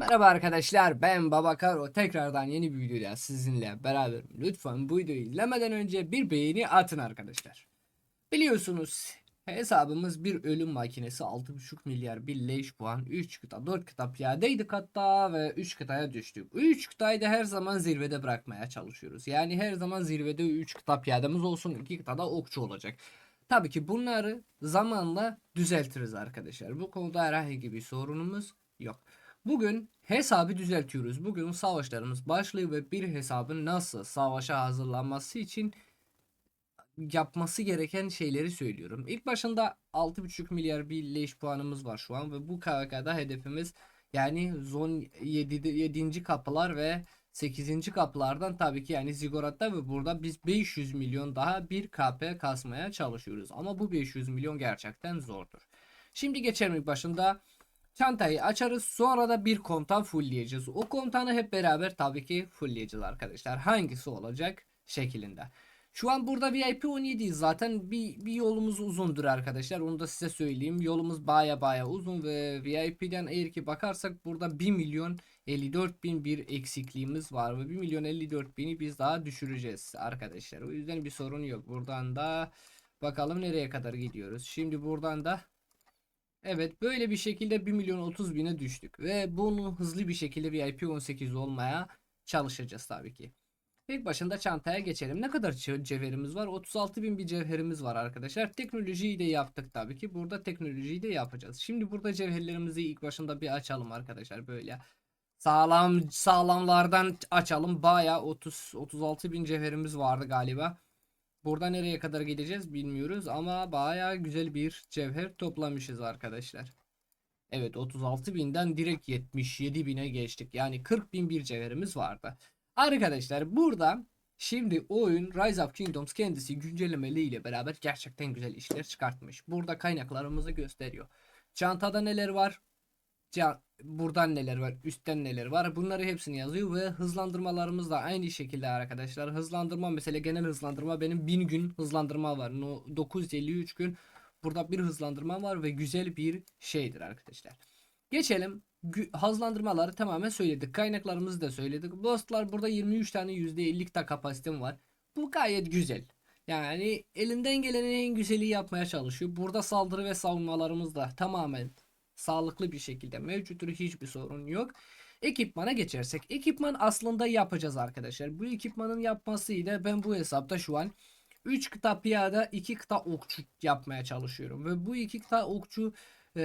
Merhaba arkadaşlar ben Babakaro tekrardan yeni bir videoda sizinle beraber lütfen bu videoyu izlemeden önce bir beğeni atın arkadaşlar. Biliyorsunuz hesabımız bir ölüm makinesi 6.5 milyar bir leş puan 3 kıta 4 kıta piyadeydik hatta ve 3 kıtaya düştük. 3 kıtayı da her zaman zirvede bırakmaya çalışıyoruz. Yani her zaman zirvede 3 kıta piyademiz olsun 2 kıtada okçu olacak. Tabii ki bunları zamanla düzeltiriz arkadaşlar. Bu konuda herhangi bir sorunumuz yok. Bugün hesabı düzeltiyoruz. Bugün savaşlarımız başlıyor ve bir hesabın nasıl savaşa hazırlanması için yapması gereken şeyleri söylüyorum. İlk başında 6.5 milyar bir leş puanımız var şu an ve bu KVK'da hedefimiz yani zon 7, 7. kapılar ve 8. kapılardan tabii ki yani Zigorat'ta ve burada biz 500 milyon daha bir KP kasmaya çalışıyoruz. Ama bu 500 milyon gerçekten zordur. Şimdi geçelim ilk başında Çantayı açarız sonra da bir komutan fullleyeceğiz. O komutanı hep beraber tabii ki fullleyeceğiz arkadaşlar. Hangisi olacak şeklinde. Şu an burada VIP 17'yiz zaten bir, bir yolumuz uzundur arkadaşlar. Onu da size söyleyeyim. Yolumuz baya baya uzun ve VIP'den eğer ki bakarsak burada 1 milyon 54 bin bir eksikliğimiz var. Ve 1 milyon 54 bini biz daha düşüreceğiz arkadaşlar. O yüzden bir sorun yok. Buradan da bakalım nereye kadar gidiyoruz. Şimdi buradan da Evet böyle bir şekilde 1 milyon 30 bine düştük ve bunu hızlı bir şekilde VIP 18 olmaya çalışacağız tabii ki. İlk başında çantaya geçelim. Ne kadar ce- cevherimiz var? 36 bin bir cevherimiz var arkadaşlar. Teknolojiyi de yaptık tabii ki. Burada teknolojiyi de yapacağız. Şimdi burada cevherlerimizi ilk başında bir açalım arkadaşlar böyle. Sağlam sağlamlardan açalım. Baya 30 36 bin cevherimiz vardı galiba. Burada nereye kadar gideceğiz bilmiyoruz ama baya güzel bir cevher toplamışız arkadaşlar. Evet 36 binden direkt 77 bine geçtik. Yani 40 bin bir cevherimiz vardı. Arkadaşlar burada şimdi oyun Rise of Kingdoms kendisi güncellemeleriyle beraber gerçekten güzel işler çıkartmış. Burada kaynaklarımızı gösteriyor. Çantada neler var? Ca- buradan neler var, üstten neler var. Bunları hepsini yazıyor ve hızlandırmalarımız da aynı şekilde arkadaşlar. Hızlandırma mesela genel hızlandırma benim 1000 gün hızlandırma var. No, 953 gün burada bir hızlandırma var ve güzel bir şeydir arkadaşlar. Geçelim. Hızlandırmaları tamamen söyledik. Kaynaklarımızı da söyledik. Dostlar burada 23 tane %50 de kapasitem var. Bu gayet güzel. Yani elinden gelenin en güzeli yapmaya çalışıyor. Burada saldırı ve savunmalarımız da tamamen sağlıklı bir şekilde mevcuttur. Hiçbir sorun yok. Ekipmana geçersek. Ekipman aslında yapacağız arkadaşlar. Bu ekipmanın yapmasıyla ben bu hesapta şu an 3 kıta piyada 2 kıta okçu yapmaya çalışıyorum. Ve bu 2 kıta okçu e,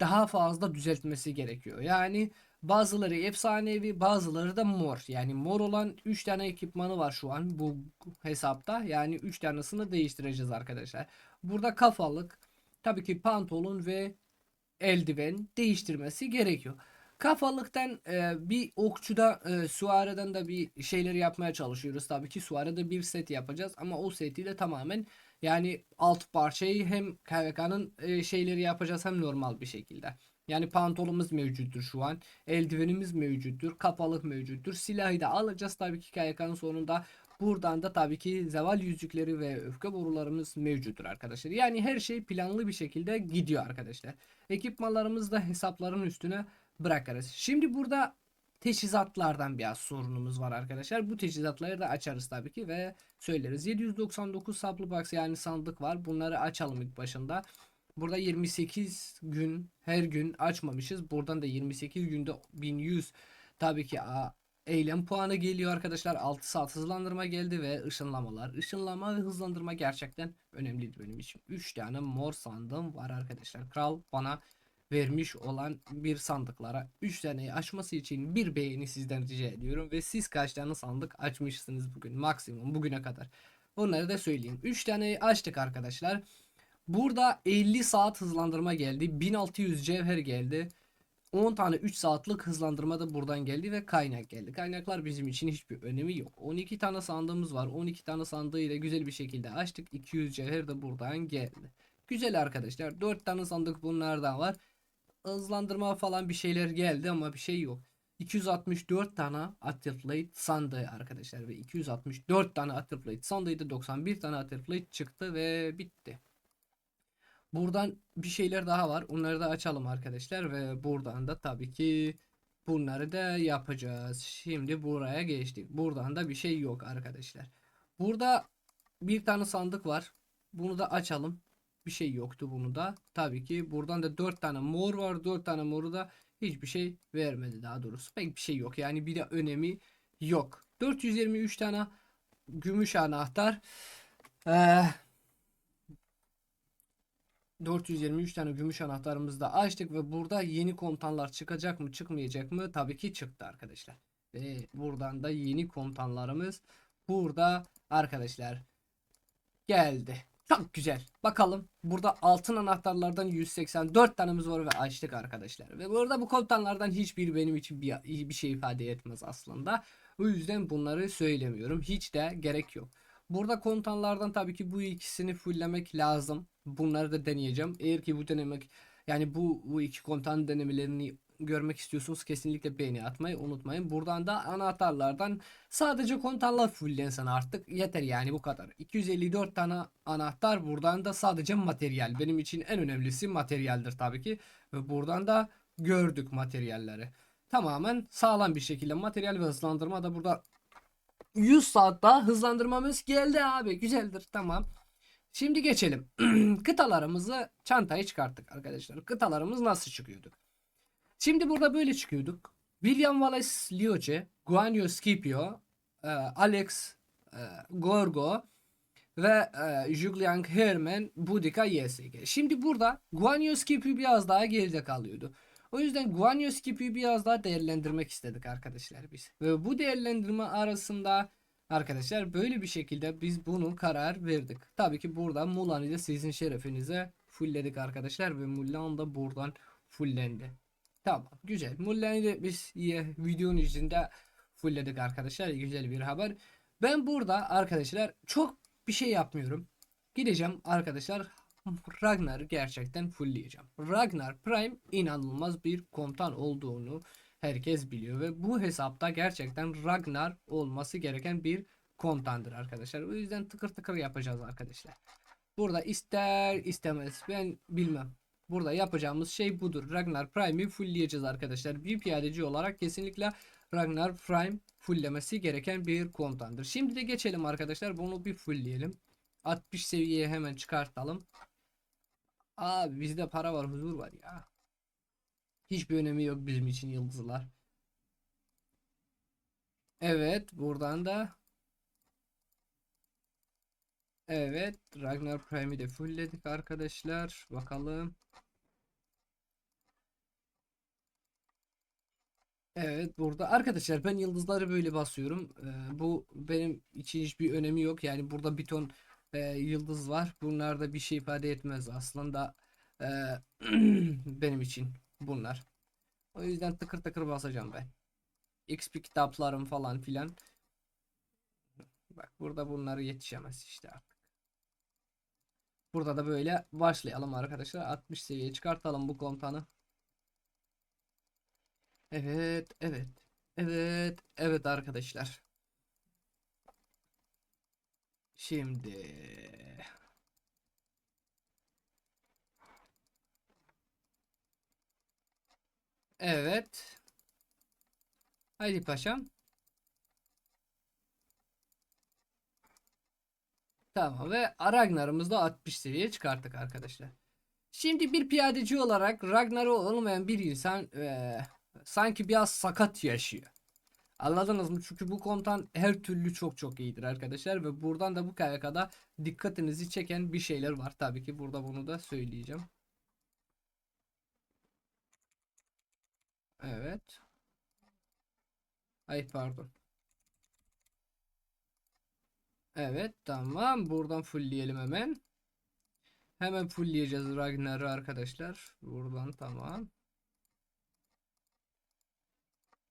daha fazla düzeltmesi gerekiyor. Yani bazıları efsanevi bazıları da mor. Yani mor olan 3 tane ekipmanı var şu an bu hesapta. Yani 3 tanesini değiştireceğiz arkadaşlar. Burada kafalık tabii ki pantolon ve eldiven değiştirmesi gerekiyor. Kafalıktan e, bir okçuda e, suareden de bir şeyleri yapmaya çalışıyoruz. Tabii ki suarede bir set yapacağız ama o seti de tamamen yani alt parçayı hem KVK'nın e, şeyleri yapacağız hem normal bir şekilde. Yani pantolonumuz mevcuttur şu an. Eldivenimiz mevcuttur. Kafalık mevcuttur. Silahı da alacağız tabii ki KVK'nın sonunda. Buradan da tabii ki zeval yüzükleri ve öfke borularımız mevcuttur arkadaşlar. Yani her şey planlı bir şekilde gidiyor arkadaşlar. Ekipmanlarımızı da hesapların üstüne bırakarız. Şimdi burada teçhizatlardan biraz sorunumuz var arkadaşlar. Bu teçhizatları da açarız tabii ki ve söyleriz. 799 supply box yani sandık var. Bunları açalım ilk başında. Burada 28 gün her gün açmamışız. Buradan da 28 günde 1100 tabii ki eylem puanı geliyor arkadaşlar. 6 saat hızlandırma geldi ve ışınlamalar. Işınlama ve hızlandırma gerçekten önemliydi benim için. 3 tane mor sandığım var arkadaşlar. Kral bana vermiş olan bir sandıklara 3 taneyi açması için bir beğeni sizden rica ediyorum. Ve siz kaç tane sandık açmışsınız bugün maksimum bugüne kadar. Onları da söyleyeyim. 3 taneyi açtık arkadaşlar. Burada 50 saat hızlandırma geldi. 1600 cevher geldi. 10 tane 3 saatlik hızlandırma da buradan geldi ve kaynak geldi. Kaynaklar bizim için hiçbir önemi yok. 12 tane sandığımız var. 12 tane sandığı ile güzel bir şekilde açtık. 200 cevher de buradan geldi. Güzel arkadaşlar. 4 tane sandık bunlardan var. Hızlandırma falan bir şeyler geldi ama bir şey yok. 264 tane Atterflate sandığı arkadaşlar ve 264 tane Atterflate sandığı da 91 tane Atterflate çıktı ve bitti. Buradan bir şeyler daha var. Onları da açalım arkadaşlar ve buradan da tabii ki Bunları da yapacağız. Şimdi buraya geçtik. Buradan da bir şey yok arkadaşlar. Burada bir tane sandık var. Bunu da açalım. Bir şey yoktu bunu da. Tabii ki buradan da 4 tane mor var. 4 tane moru da hiçbir şey vermedi daha doğrusu. Pek bir şey yok. Yani bir de önemi yok. 423 tane gümüş anahtar. Ee, 423 tane gümüş anahtarımızı da açtık ve burada yeni komutanlar çıkacak mı çıkmayacak mı? Tabii ki çıktı arkadaşlar. Ve buradan da yeni komutanlarımız burada arkadaşlar geldi. Çok güzel. Bakalım burada altın anahtarlardan 184 tanemiz var ve açtık arkadaşlar. Ve burada bu komutanlardan hiçbir benim için bir, bir şey ifade etmez aslında. O yüzden bunları söylemiyorum. Hiç de gerek yok. Burada komutanlardan tabii ki bu ikisini fulllemek lazım. Bunları da deneyeceğim. Eğer ki bu denemek yani bu bu iki komutan denemelerini görmek istiyorsunuz kesinlikle beğeni atmayı unutmayın. Buradan da anahtarlardan sadece komutanlar fulllensin artık. Yeter yani bu kadar. 254 tane anahtar buradan da sadece materyal. Benim için en önemlisi materyaldir tabii ki. Ve buradan da gördük materyalleri. Tamamen sağlam bir şekilde materyal ve hızlandırma da burada 100 saat daha hızlandırmamız geldi abi. Güzeldir tamam. Şimdi geçelim. Kıtalarımızı çantayı çıkarttık arkadaşlar. Kıtalarımız nasıl çıkıyordu? Şimdi burada böyle çıkıyorduk. William Wallace Lioce, Guanyo Scipio, e, Alex e, Gorgo ve e, Julian Herman Boudica YSG. Şimdi burada Guanyo Scipio biraz daha geride kalıyordu. O yüzden Guanyo Skip'i biraz daha değerlendirmek istedik arkadaşlar biz. Ve bu değerlendirme arasında arkadaşlar böyle bir şekilde biz bunu karar verdik. Tabii ki burada Mulan'ı da sizin şerefinize fullledik arkadaşlar ve Mulan da buradan fullendi. Tamam güzel. Mulan'ı da biz ya, videonun içinde fullledik arkadaşlar. Güzel bir haber. Ben burada arkadaşlar çok bir şey yapmıyorum. Gideceğim arkadaşlar Ragnar gerçekten fullleyeceğim. Ragnar Prime inanılmaz bir komutan olduğunu herkes biliyor ve bu hesapta gerçekten Ragnar olması gereken bir komutandır arkadaşlar. O yüzden tıkır tıkır yapacağız arkadaşlar. Burada ister istemez ben bilmem. Burada yapacağımız şey budur. Ragnar Prime'i fullleyeceğiz arkadaşlar. Bir piyadeci olarak kesinlikle Ragnar Prime fulllemesi gereken bir komutandır. Şimdi de geçelim arkadaşlar. Bunu bir fullleyelim. 60 seviyeye hemen çıkartalım. Abi bizde para var, huzur var ya. Hiçbir önemi yok bizim için yıldızlar. Evet, buradan da Evet, Ragnar Prime'i de fullledik arkadaşlar. Bakalım. Evet, burada arkadaşlar ben yıldızları böyle basıyorum. Ee, bu benim için hiçbir önemi yok. Yani burada bir ton e, yıldız var. Bunlar da bir şey ifade etmez aslında e, benim için bunlar. O yüzden tıkır tıkır basacağım ben. XP kitaplarım falan filan. Bak burada bunları yetişemez işte artık. Burada da böyle başlayalım arkadaşlar. 60 seviyeye çıkartalım bu komutanı. Evet, evet. Evet, evet arkadaşlar. Şimdi Evet. Haydi paşam. Tamam ve Ragnar'ımızı da 60 seviyeye çıkarttık arkadaşlar. Şimdi bir piyadeci olarak Ragnar'ı olmayan bir insan ee, sanki biraz sakat yaşıyor. Anladınız mı? Çünkü bu komutan her türlü çok çok iyidir arkadaşlar ve buradan da bu KYK'da dikkatinizi çeken bir şeyler var. Tabii ki burada bunu da söyleyeceğim. Evet. Ay pardon. Evet tamam. Buradan fullleyelim hemen. Hemen fullleyeceğiz Ragnar'ı arkadaşlar. Buradan tamam.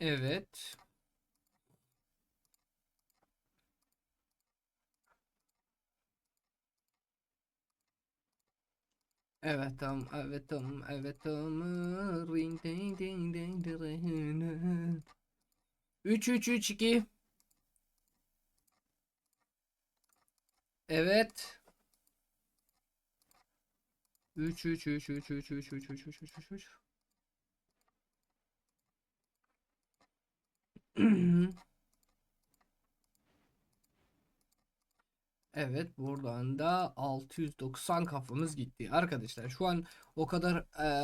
Evet. Evet tamam. Evet tamam. Evet tamam. Ring ding ding ding ding 3 3 3 2 Evet. 3 3 3 3 3 3 3 3 3 3 3 3 Evet buradan da 690 kafamız gitti. Arkadaşlar şu an o kadar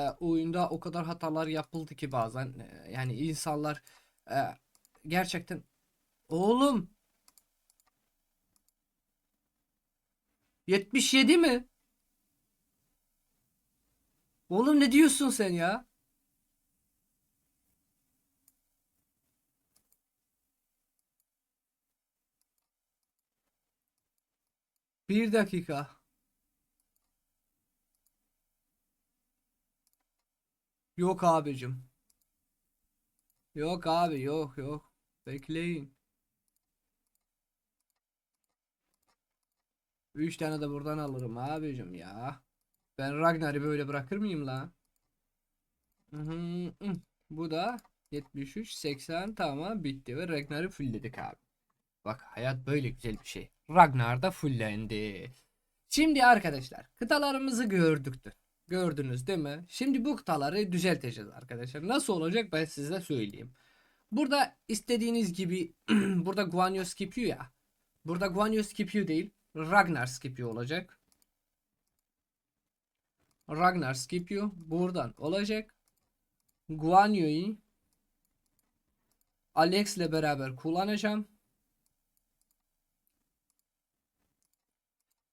e, oyunda o kadar hatalar yapıldı ki bazen e, yani insanlar e, gerçekten oğlum 77 mi? Oğlum ne diyorsun sen ya? Bir dakika. Yok abicim. Yok abi yok yok. Bekleyin. 3 tane de buradan alırım abicim ya. Ben Ragnar'ı böyle bırakır mıyım la? Hı hı, hı. Bu da 73 80 tamam bitti ve Ragnar'ı fullledik abi. Bak hayat böyle güzel bir şey. Ragnar da fullendi. Şimdi arkadaşlar kıtalarımızı gördüktü. Gördünüz değil mi? Şimdi bu kıtaları düzelteceğiz arkadaşlar. Nasıl olacak ben size söyleyeyim. Burada istediğiniz gibi burada Guanyo Scipio ya. Burada Guanyo Scipio değil. Ragnar Scipio olacak. Ragnar Scipio buradan olacak. Guanyo'yu Alex'le beraber kullanacağım.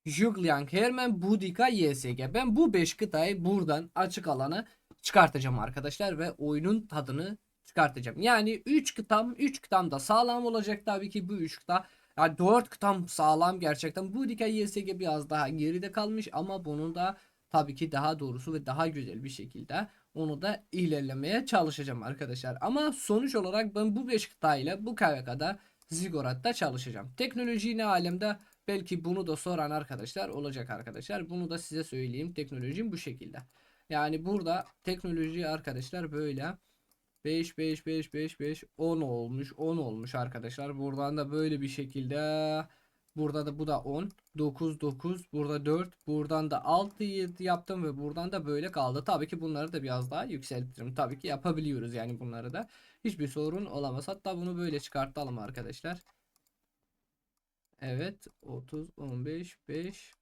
Juglian, Herman, Boudica, YSG. Ben bu 5 kıtayı buradan açık alana çıkartacağım arkadaşlar ve oyunun tadını çıkartacağım. Yani 3 kıtam, 3 kıtam da sağlam olacak tabii ki bu 3 kıta. Yani 4 kıtam sağlam gerçekten. Boudica, YSG biraz daha geride kalmış ama bunun da tabii ki daha doğrusu ve daha güzel bir şekilde onu da ilerlemeye çalışacağım arkadaşlar. Ama sonuç olarak ben bu 5 kıtayla bu KVK'da Zigorat'ta çalışacağım. Teknoloji ne alemde Belki bunu da soran arkadaşlar olacak arkadaşlar. Bunu da size söyleyeyim. Teknolojim bu şekilde. Yani burada teknoloji arkadaşlar böyle 5 5 5 5 5 10 olmuş 10 olmuş arkadaşlar. Buradan da böyle bir şekilde burada da bu da 10 9 9 burada 4 buradan da 6 7 yaptım ve buradan da böyle kaldı. Tabii ki bunları da biraz daha yükseltirim. Tabii ki yapabiliyoruz yani bunları da. Hiçbir sorun olamaz. Hatta bunu böyle çıkartalım arkadaşlar. Evet 30 15 5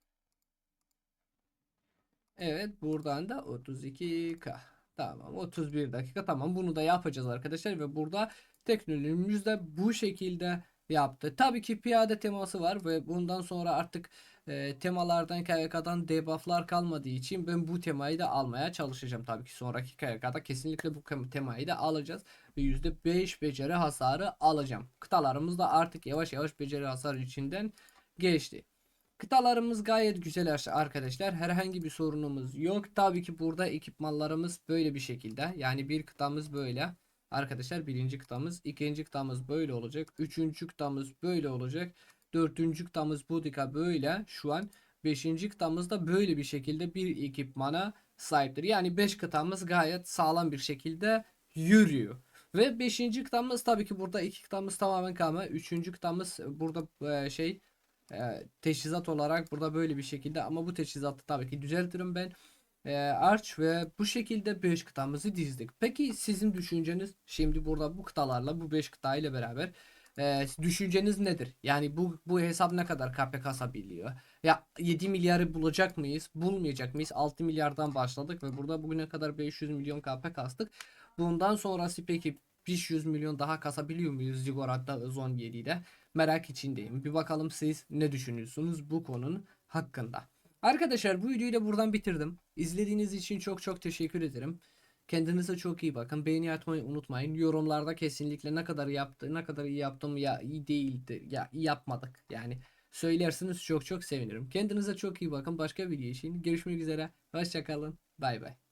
Evet buradan da 32K Tamam 31 dakika. Tamam bunu da yapacağız arkadaşlar ve burada teknolojimiz de bu şekilde yaptı. Tabii ki piyade teması var ve bundan sonra artık e, temalardan KVK'dan debufflar kalmadığı için ben bu temayı da almaya çalışacağım. Tabii ki sonraki KVK'da kesinlikle bu temayı da alacağız ve %5 beceri hasarı alacağım. Kıtalarımız da artık yavaş yavaş beceri hasarı içinden geçti. Kıtalarımız gayet güzel arkadaşlar. Herhangi bir sorunumuz yok. Tabii ki burada ekipmanlarımız böyle bir şekilde. Yani bir kıtamız böyle. Arkadaşlar birinci kıtamız. ikinci kıtamız böyle olacak. Üçüncü kıtamız böyle olacak. Dördüncü kıtamız Budika böyle. Şu an beşinci kıtamız da böyle bir şekilde bir ekipmana sahiptir. Yani 5 kıtamız gayet sağlam bir şekilde yürüyor. Ve 5. kıtamız tabii ki burada 2 kıtamız tamamen kalma. 3. kıtamız burada e, şey e, teçhizat olarak burada böyle bir şekilde ama bu teçhizatı tabii ki düzeltirim ben. E, Arch ve bu şekilde 5 kıtamızı dizdik. Peki sizin düşünceniz şimdi burada bu kıtalarla bu 5 kıta ile beraber e, düşünceniz nedir? Yani bu bu hesap ne kadar KP kasabiliyor? Ya 7 milyarı bulacak mıyız? Bulmayacak mıyız? 6 milyardan başladık ve burada bugüne kadar 500 milyon KP kastık. Bundan sonrası peki 500 milyon daha kasabiliyor muyuz Ziggurat'ta Zon 7'de? Merak içindeyim. Bir bakalım siz ne düşünüyorsunuz bu konunun hakkında. Arkadaşlar bu videoyu da buradan bitirdim. İzlediğiniz için çok çok teşekkür ederim. Kendinize çok iyi bakın. Beğeni atmayı unutmayın. Yorumlarda kesinlikle ne kadar yaptı, ne kadar iyi yaptım ya iyi değildi ya iyi yapmadık. Yani söylersiniz çok çok sevinirim. Kendinize çok iyi bakın. Başka video için görüşmek üzere. Hoşçakalın. Bay bay.